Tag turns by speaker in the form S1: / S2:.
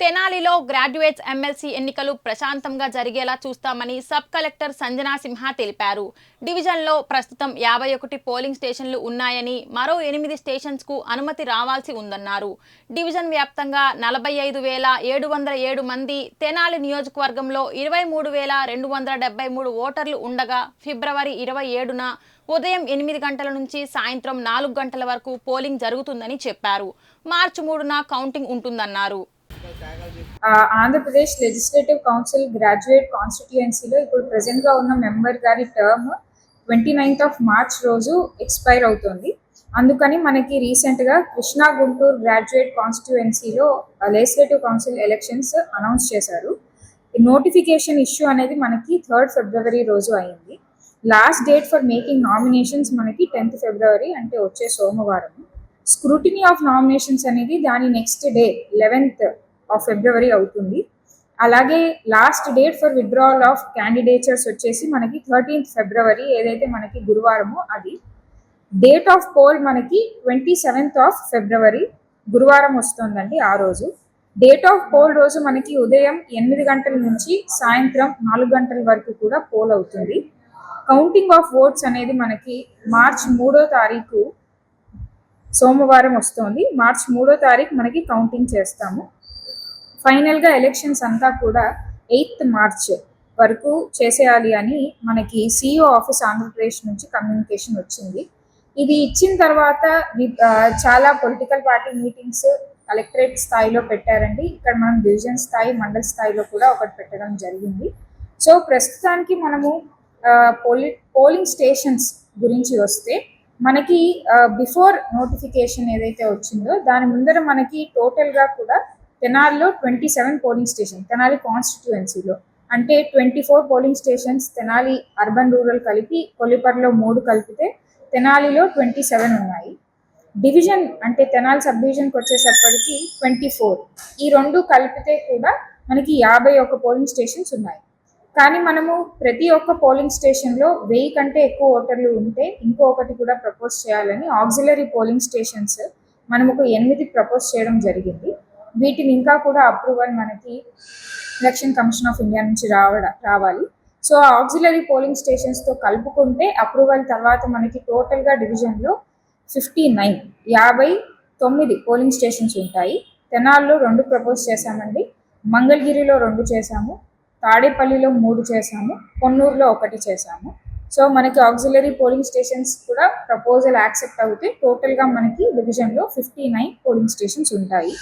S1: తెనాలిలో graduates MLC ఎన్నికలు ప్రశాంతంగా జరిగేలా చూస్తామని సబ్ కలెక్టర్ సంజనా సింహ తెలిపారు. డివిజన్లో ప్రస్తుతం యాభై ఒకటి పోలింగ్ స్టేషన్లు ఉన్నాయని మరో ఎనిమిది స్టేషన్స్కు అనుమతి రావాల్సి ఉందన్నారు. డివిజన్ వ్యాప్తంగా నలభై ఐదు వేల ఏడు వందల ఏడు మంది తెనాలి నియోజకవర్గంలో ఇరవై మూడు వేల రెండు వందల డెబ్బై మూడు ఓటర్లు ఉండగా ఫిబ్రవరి ఇరవై ఏడున ఉదయం ఎనిమిది గంటల నుంచి సాయంత్రం నాలుగు గంటల వరకు పోలింగ్ జరుగుతుందని చెప్పారు. మార్చి మూడున కౌంటింగ్ ఉంటుందన్నారు.
S2: ఆంధ్రప్రదేశ్ లెజిస్లేటివ్ కౌన్సిల్ గ్రాడ్యుయేట్ కాన్స్టిట్యుయెన్సీలో ఇప్పుడు ప్రజెంట్గా ఉన్న మెంబర్ గారి term twenty ninth of March రోజు ఎక్స్పైర్ అవుతుంది. అందుకని మనకి రీసెంట్గా కృష్ణా గుంటూరు గ్రాడ్యుయేట్ కాన్స్టిట్యుయెన్సీలో లెజిస్లేటివ్ కౌన్సిల్ ఎలక్షన్స్ అనౌన్స్ చేశారు. నోటిఫికేషన్ ఇష్యూ అనేది మనకి థర్డ్ ఫిబ్రవరి రోజు అయింది. Last date for making nominations మనకి టెన్త్ ఫిబ్రవరి అంటే వచ్చే సోమవారం. స్క్రూటినీ ఆఫ్ నామినేషన్స్ అనేది దాని next day eleventh of February అవుతుంది. అలాగే last date for withdrawal of candidatures వచ్చేసి మనకి థర్టీన్త్ ఫిబ్రవరి ఏదైతే మనకి గురువారమో అది. డేట్ ఆఫ్ పోల్ మనకి ట్వంటీ సెవెంత్ ఆఫ్ ఫిబ్రవరి గురువారం వస్తుందండి ఆ రోజు. డేట్ ఆఫ్ పోల్ రోజు మనకి ఉదయం ఎనిమిది గంటల నుంచి సాయంత్రం నాలుగు గంటల వరకు కూడా పోల్ అవుతుంది. కౌంటింగ్ ఆఫ్ ఓట్స్ అనేది మనకి మార్చ్ మూడో తారీఖు సోమవారం వస్తుంది. మార్చ్ మూడో తారీఖు మనకి కౌంటింగ్ చేస్తాము. ఫైనల్గా ఎలక్షన్స్ అంతా కూడా ఎయిత్ మార్చ్ వరకు చేసేయాలి అని మనకి సిఇఓ ఆఫీస్ ఆంధ్రప్రదేశ్ నుంచి కమ్యూనికేషన్ వచ్చింది. ఇది ఇచ్చిన తర్వాత చాలా పొలిటికల్ పార్టీ మీటింగ్స్ కలెక్టరేట్ స్థాయిలో పెట్టారండి. ఇక్కడ మనం డివిజన్ స్థాయి మండల స్థాయిలో కూడా ఒకటి పెట్టడం జరిగింది. సో ప్రస్తుతానికి మనము పోలి పోలింగ్ స్టేషన్స్ గురించి వస్తే మనకి బిఫోర్ నోటిఫికేషన్ ఏదైతే వచ్చిందో దాని ముందర మనకి టోటల్గా కూడా తెనాలిలో twenty seven polling station Tenali కాన్స్టిట్యుయెన్సీలో. అంటే twenty four polling stations Tenali urban rural కలిపి కొలిపర్లో మూడు కలిపితే తెనాలిలో ట్వంటీ సెవెన్ ఉన్నాయి. డివిజన్ అంటే తెనాలి సబ్ డివిజన్కి వచ్చేసప్పటికి ట్వంటీ ఫోర్. ఈ రెండు కలిపితే కూడా మనకి యాభై ఒక పోలింగ్ స్టేషన్స్ ఉన్నాయి. కానీ మనము ప్రతి ఒక్క పోలింగ్ స్టేషన్లో వెయ్యి కంటే ఎక్కువ ఓటర్లు ఉంటే ఇంకొకటి కూడా ప్రపోజ్ చేయాలని ఆక్సిలరీ పోలింగ్ స్టేషన్స్ మనం ఒక ఎనిమిది ప్రపోజ్ చేయడం జరిగింది. వీటిని ఇంకా కూడా అప్రూవల్ మనకి ఎలక్షన్ కమిషన్ ఆఫ్ ఇండియా నుంచి రావడ రావాలి. సో ఆ ఆక్సిలరీ పోలింగ్ స్టేషన్స్తో కలుపుకుంటే అప్రూవల్ తర్వాత మనకి టోటల్గా డివిజన్లో ఫిఫ్టీ నైన్ యాభై తొమ్మిది పోలింగ్ స్టేషన్స్ ఉంటాయి. తెనాల్లో రెండు ప్రపోజ్ చేశామండి. మంగళగిరిలో రెండు చేశాము. తాడేపల్లిలో మూడు చేశాము. పొన్నూరులో ఒకటి చేశాము. సో మనకి ఆక్సిలరీ పోలింగ్ స్టేషన్స్ కూడా ప్రపోజల్ యాక్సెప్ట్ అవుతే టోటల్గా మనకి డివిజన్లో ఫిఫ్టీ నైన్ పోలింగ్ స్టేషన్స్ ఉంటాయి.